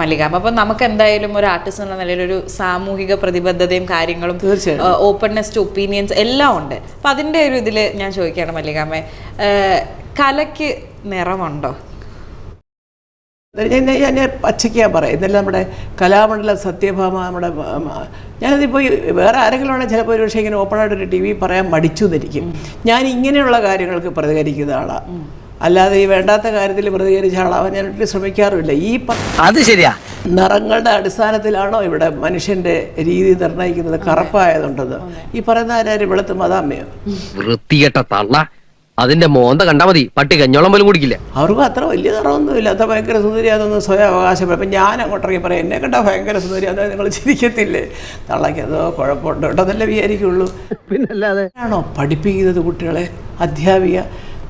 മല്ലികാമ്മ അപ്പൊ നമുക്ക് എന്തായാലും ഒരു ആർട്ടിസ്റ്റ് എന്ന നിലയിൽ ഒരു സാമൂഹിക പ്രതിബദ്ധതയും കാര്യങ്ങളും തീർച്ചയായും. ഓപ്പൺനെസ് ടു ഒപ്പീനിയൻസ് എല്ലാം ഉണ്ട്. അപ്പൊ അതിന്റെ ഒരു ഇതിൽ ഞാൻ ചോദിക്കുകയാണ് മല്ലികാമ്മ കലയ്ക്ക് നിറമുണ്ടോ ഞാൻ ഞാൻ ഞാൻ പച്ചയ്ക്കാ പറയാം. ഇന്നലെ നമ്മുടെ കലാമണ്ഡലം സത്യഭാമ നമ്മുടെ ഞാനതിപ്പോൾ വേറെ ആരെങ്കിലും ആണെങ്കിൽ ചിലപ്പോൾ ഒരു പക്ഷേ ഇങ്ങനെ ഓപ്പണായിട്ട് ഒരു ടി വി പറയാൻ മടിച്ചു എന്നിരിക്കും ഞാൻ ഇങ്ങനെയുള്ള കാര്യങ്ങൾക്ക് പ്രതികരിക്കുന്ന ആളാണ് അല്ലാതെ ഈ വേണ്ടാത്ത കാര്യത്തിൽ പ്രതികരിച്ച ആളാവാൻ ഞാൻ ഒട്ടും ശ്രമിക്കാറുമില്ല. ഈ അത് ശരിയാ. നിറങ്ങളുടെ അടിസ്ഥാനത്തിലാണോ ഇവിടെ മനുഷ്യന്റെ രീതി നിർണയിക്കുന്നത്? കറുപ്പായതുണ്ടെന്ന്. ഈ പറയുന്ന ആരും? വെളുത്ത് മതാമ്മയോ വൃത്തികെട്ട തള്ള. അതിന്റെ മോന്ത കണ്ടാ മതി. പട്ടി കഞ്ഞോളം പോലും കുടിക്കില്ല. അവർക്ക് അത്ര വലിയ നിറമൊന്നുമില്ല അത്ര ഭയങ്കര സുന്ദരി അതൊന്നും സ്വയം അവകാശപ്പെടും അപ്പം ഞാൻ അങ്ങോട്ടിറങ്ങി പറയാം എന്നെ കണ്ടാൽ ഭയങ്കര സുന്ദരി അതായത് നിങ്ങൾ ചിരിക്കത്തില്ലേ? തള്ളയ്ക്ക് അതോ കുഴപ്പമുണ്ട് കേട്ടോ എന്നല്ലേ വിചാരിക്കുള്ളൂ. പിന്നല്ലാതെ ആണോ പഠിപ്പിക്കുന്നത് കുട്ടികളെ? അധ്യാപിക.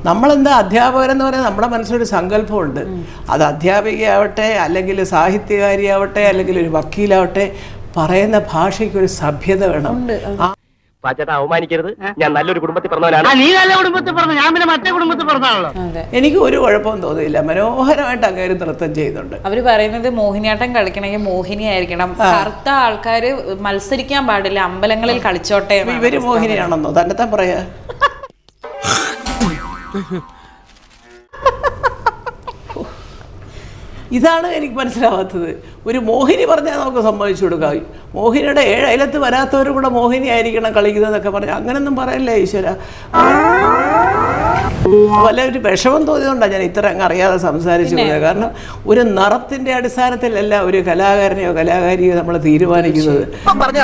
നമ്മളെന്താ അധ്യാപകരെന്ന് പറയുന്നത് നമ്മുടെ മനസ്സിലൊരു സങ്കല്പമുണ്ട്. അത് അധ്യാപികയാവട്ടെ അല്ലെങ്കിൽ സാഹിത്യകാരിയാവട്ടെ അല്ലെങ്കിൽ ഒരു വക്കീലാവട്ടെ പറയുന്ന ഭാഷയ്ക്ക് ഒരു സഭ്യത വേണം. ആ പാച്ചേട്ടാ അവമാനിക്കരുത്. ഞാൻ നല്ലൊരു കുടുംബത്തിൽ പറഞ്ഞവനാണ്. നീ നല്ല കുടുംബത്തിൽ പറഞ്ഞു? ഞാൻ പിന്നെ മറ്റേ കുടുംബത്തിൽ പറഞ്ഞാണല്ലോ. എനിക്ക് ഒരു കുഴപ്പവും തോന്നിയില്ല. മനോഹരമായിട്ട് അങ്ങേര് നൃത്തം ചെയ്യുന്നുണ്ട്. അവർ പറയുന്നത് മോഹിനിയാട്ടം കളിക്കണമെങ്കിൽ മോഹിനി ആയിരിക്കണം. കറുത്ത ആൾക്കാര് മത്സരിക്കാൻ പാടില്ല. അമ്പലങ്ങളിൽ കളിച്ചോട്ടെ ഇവർ മോഹിനിയാണെന്നോ? തന്നെത്താൻ പറയാ. ഇതാണ് എനിക്ക് മനസ്സിലാവാത്തത്. ഒരു മോഹിനി പറഞ്ഞാൽ നമുക്ക് സമ്മതിച്ചു കൊടുക്കാം. മോഹിനിയുടെ ഏഴ് അയലത്ത് വരാത്തവരും കൂടെ മോഹിനി ആയിരിക്കണം കളിക്കുന്നതെന്നൊക്കെ പറഞ്ഞു അങ്ങനൊന്നും പറയല്ലേ ഈശ്വര? വല്ല ഒരു വിഷമം തോന്നിയതുകൊണ്ടാണ് ഞാൻ ഇത്ര അങ്ങ് അറിയാതെ സംസാരിച്ചു പോയത്. കാരണം ഒരു നിറത്തിന്റെ അടിസ്ഥാനത്തിലല്ല ഒരു കലാകാരനെയോ കലാകാരിയോ നമ്മൾ തീരുമാനിക്കുന്നത്.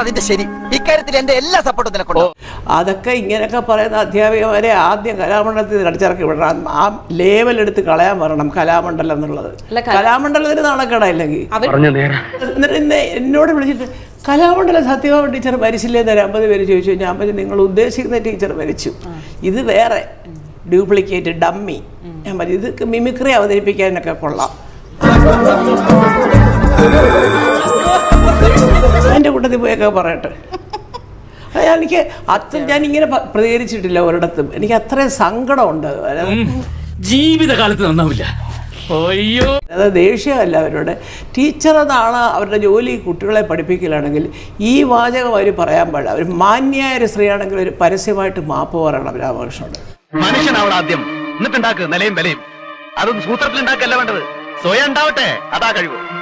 അതിന്റെ ശരി. ഇക്കാര്യത്തിൽ എന്റെ എല്ലാ സപ്പോർട്ടും നിനക്കുണ്ടോ. അതൊക്കെ ഇങ്ങനെയൊക്കെ പറയുന്ന അധ്യാപികമാരെ ആദ്യം കലാമണ്ഡലത്തിൽ അടിച്ചിറക്കി വിടണം. ആ ലേവൽ എടുത്ത് കളയാൻ പറയണം കലാമണ്ഡലം എന്നുള്ളത്. കലാമണ്ഡലത്തിന് നാണക്കേടായില്ലെങ്കിൽ അവർ പറഞ്ഞു നേരാ. എന്നിട്ട് ഇന്ന് എന്നോട് വിളിച്ചിട്ട് കലാമണ്ഡലം സത്യഭാമ ടീച്ചർ മരിച്ചില്ലേ? എന്നൊരു അമ്പത് പേര് ചോദിച്ചു ഞാൻ അമ്പത് നിങ്ങൾ ഉദ്ദേശിക്കുന്ന ടീച്ചർ മരിച്ചു. ഇത് വേറെ. ഡ്യൂപ്ലിക്കേറ്റ് ഡമ്മി ഞാൻ പറഞ്ഞു ഇത് മിമിക്രി അവതരിപ്പിക്കാനൊക്കെ കൊള്ളാം. എന്റെ കൂട്ടത്തിൽ പോയൊക്കെ പറയട്ടെ. അതായത് എനിക്ക് അത്ര ഞാൻ ഇങ്ങനെ പ്രതികരിച്ചിട്ടില്ല ഒരിടത്തും. എനിക്ക് അത്രയും സങ്കടമുണ്ട് ജീവിതകാലത്ത് നന്നാവില്ല. അയ്യോ. അത് ദേഷ്യമല്ല അവരോട്. ടീച്ചർ എന്നാണ് അവരുടെ ജോലി കുട്ടികളെ പഠിപ്പിക്കലാണെങ്കിൽ ഈ വാചകം അവർ പറയാൻ പാടില്ല. അവർ മാന്യായ ഒരു സ്ത്രീയാണെങ്കിൽ ഒരു പരസ്യമായിട്ട് മാപ്പ് പറയണം രാമകൃഷ്ണനോട് മനുഷ്യനാവണം ആദ്യം. എന്നിട്ടുണ്ടാക്ക് നിലയും വിലയും. അതൊന്നും സൂത്രത്തിൽ ഉണ്ടാക്കല്ല വേണ്ടത്. സ്വയം ഉണ്ടാവട്ടെ. അതാ കഴിവ്.